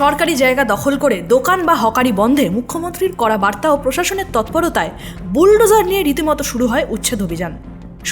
সরকারি জায়গা দখল করে দোকান বা হকারি বন্ধে মুখ্যমন্ত্রীর করা বার্তা ও প্রশাসনের তৎপরতায় বুলডোজার নিয়ে রীতিমতো শুরু হয় উচ্ছেদ অভিযান।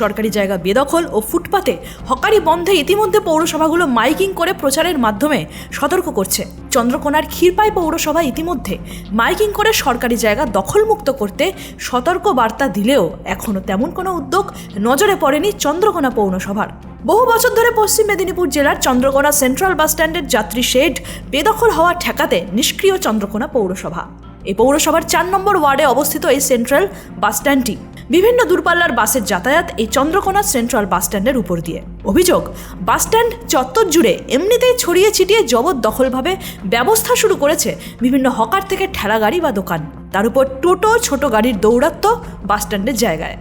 সরকারি জায়গা বেদখল ও ফুটপাতে হকারি বন্ধে ইতিমধ্যে পৌরসভাগুলো মাইকিং করে প্রচারের মাধ্যমে সতর্ক করছে। চন্দ্রকোনার ক্ষীরপাই পৌরসভা ইতিমধ্যে মাইকিং করে সরকারি জায়গা দখলমুক্ত করতে সতর্ক বার্তা দিলেও এখনও তেমন কোনো উদ্যোগ নজরে পড়েনি চন্দ্রকোনা পৌরসভার। বহু বছর ধরে পশ্চিম মেদিনীপুর জেলার চন্দ্রকোনা সেন্ট্রাল বাস স্ট্যান্ডের যাত্রী শেড বেদখল হওয়া ঠেকাতে নিষ্ক্রিয় চন্দ্রকোনা পৌরসভা। এই পৌরসভার চার নম্বর ওয়ার্ডে অবস্থিত এই সেন্ট্রাল বাস স্ট্যান্ডটি বিভিন্ন দূরপাল্লার বাসের যাতায়াত এই চন্দ্রকোনা সেন্ট্রাল বাস স্ট্যান্ডের উপর দিয়ে। অভিযোগ, বাস স্ট্যান্ড চত্বর জুড়ে এমনিতেই ছড়িয়ে ছিটিয়ে জবরদখলভাবে ব্যবস্থা শুরু করেছে বিভিন্ন হকার থেকে ঠেলা গাড়ি বা দোকান। তার উপর টোটো, ছোট গাড়ির দৌরাত্ম্য বাস স্ট্যান্ডের জায়গায়।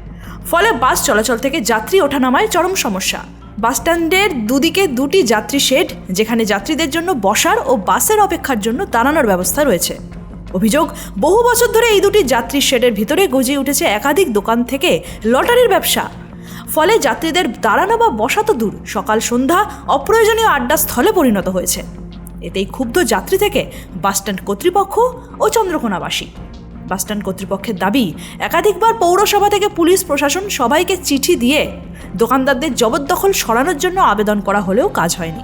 ফলে বাস চলাচল থেকে যাত্রী ওঠানামায় চরম সমস্যা। বাস স্ট্যান্ডের দুদিকে দুটি যাত্রী শেড, যেখানে যাত্রীদের জন্য বসার ও বাসের অপেক্ষার জন্য দাঁড়ানোর ব্যবস্থা রয়েছে। অভিযোগ, বহু বছর ধরে এই দুটি যাত্রী শেডের ভিতরে গজিয়ে উঠেছে একাধিক দোকান থেকে লটারির ব্যবসা। ফলে যাত্রীদের দাঁড়ানো বা বসা তো দূর, সকাল সন্ধ্যা অপ্রয়োজনীয় আড্ডা স্থলে পরিণত হয়েছে। এতেই ক্ষুব্ধ যাত্রী থেকে বাসস্ট্যান্ড কর্তৃপক্ষ ও চন্দ্রকোনাবাসী। বাসস্ট্যান্ড কর্তৃপক্ষের দাবি, একাধিকবার পৌরসভা থেকে পুলিশ প্রশাসন সবাইকে চিঠি দিয়ে দোকানদারদের জবরদখল সরানোর জন্য আবেদন করা হলেও কাজ হয়নি।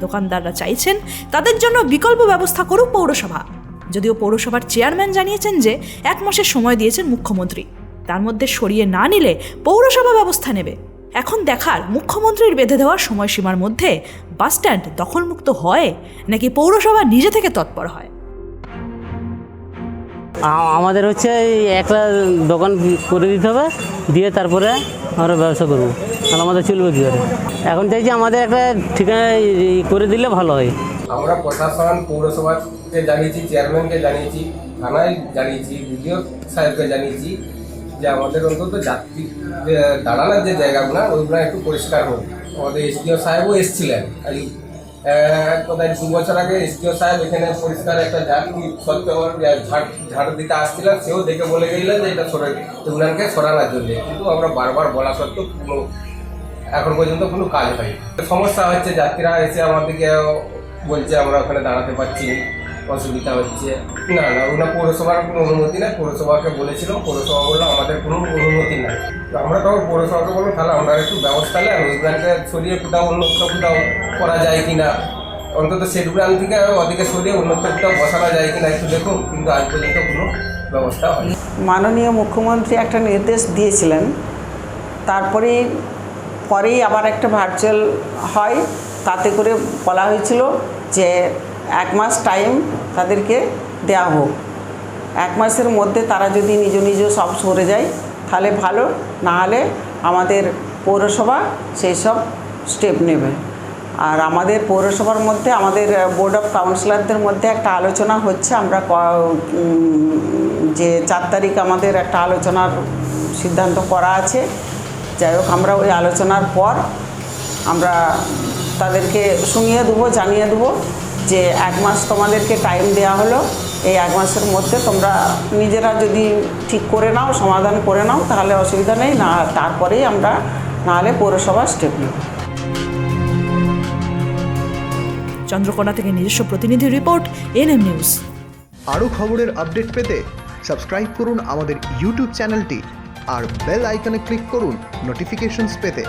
দোকানদাররা চাইছেন তাদের জন্য বিকল্প ব্যবস্থা করুক পৌরসভা। যদিও পৌরসভার চেয়ারম্যান জানিয়েছেন যে এক মাসের সময় দিয়েছেন মুখ্যমন্ত্রী। তার মধ্যে সরিয়ে না নিলে পৌরসভা ব্যবস্থা নেবে। এখন দেখার মুখ্যমন্ত্রীর বেঁধে দেওয়া সময়সীমার মধ্যে বাসস্ট্যান্ড দখলমুক্ত হয় নাকি পৌরসভা নিজে থেকে তৎপর হয়? আমাদের হচ্ছে একটা দোকান করে দিতে হবে, দিয়ে তারপরে আমরা ব্যবসা করব। তাহলে আমাদের চলবে কী করে? এখন চাইছি আমাদের একটা ঠিকানা করে দিলে ভালো হয়। আমরা প্রশাসন পৌরসভাকে জানিয়েছি চেয়ারম্যানকে জানিয়েছি, থানায় জানিয়েছি, বিডিও সাহেবকে জানিয়েছি যে আমাদের অন্তত যাত্রী দাঁড়ানোর যে জায়গাগুলো, ওইগুলো একটু পরিষ্কার হোক। আমাদের এসডিও সাহেবও এসেছিলেন আহ, কোথায় দু বছর আগে এসডিও সাহেব এখানে পরিষ্কার একটা ঝাড় সত্য ঝাড় ঝাড় দিতে আসছিলেন সেও দেখে বলে গেলেন যে এটা সরে উনানকে সরানোর জন্য। কিন্তু আমরা বারবার বলা সত্ত্বেও কোনো এখন পর্যন্ত কোনো কাজ হয়নি। সমস্যা হচ্ছে যাত্রীরা এসে আমাদেরকে বলছে আমরা ওখানে দাঁড়াতে পারছি অসুবিধা হচ্ছে। না না ওনার পৌরসভার কোনো অনুমতি নেই। পৌরসভাকে বলেছিলাম পৌরসভা বলল আমাদের কোনো অনুমতি নাই। তো আমরা তখন পৌরসভাকে বললাম, তাহলে আমরা একটু ব্যবস্থা নেন ওইগুলাকে সরিয়ে কোথাও অন্যত্র কোথাও করা যায় কি না? অন্তত সেটুকুরান থেকে ওদিকে সরিয়ে অন্যত্র কোথাও বসানো যায় কি না একটু দেখুন। কিন্তু আজ পর্যন্ত কোনো ব্যবস্থা হয়নি। মাননীয় মুখ্যমন্ত্রী একটা নির্দেশ দিয়েছিলেন। তারপরে, পরেই আবার একটা ভার্চুয়াল হয়। তাতে করে বলা হয়েছিল যে এক মাস টাইম তাদেরকে দেওয়া হোক। এক মাসের মধ্যে তারা যদি নিজ নিজ সব সরে যায়, তাহলে ভালো, না হলে আমাদের পৌরসভা সেই সব স্টেপ নেবে। আর আমাদের পৌরসভার মধ্যে, আমাদের বোর্ড অফ কাউন্সিলরদের মধ্যে একটা আলোচনা হচ্ছে। আমরা যে চার তারিখ আমাদের একটা আলোচনার সিদ্ধান্ত করা আছে। যাই হোক, আমরা ওই আলোচনার পর আমরা তাদেরকে শুনিয়ে দেবো, জানিয়ে দেবো। যে এক মাস তোমাদেরকে টাইম দেওয়া হলো এই এক মাসের মধ্যে তোমরা নিজেরা যদি ঠিক করে নাও সমাধান করে নাও তাহলে অসুবিধা নেই। না তারপরেই আমরা নাহলে পৌরসভা স্টেপ নেব। চন্দ্রকোনা থেকে নিজস্ব প্রতিনিধি রিপোর্ট এনএম নিউজ আরও খবরের আপডেট পেতে সাবস্ক্রাইব করুন আমাদের ইউটিউব চ্যানেলটি আর বেল আইকনে ক্লিক করুন নোটিফিকেশনস পেতে।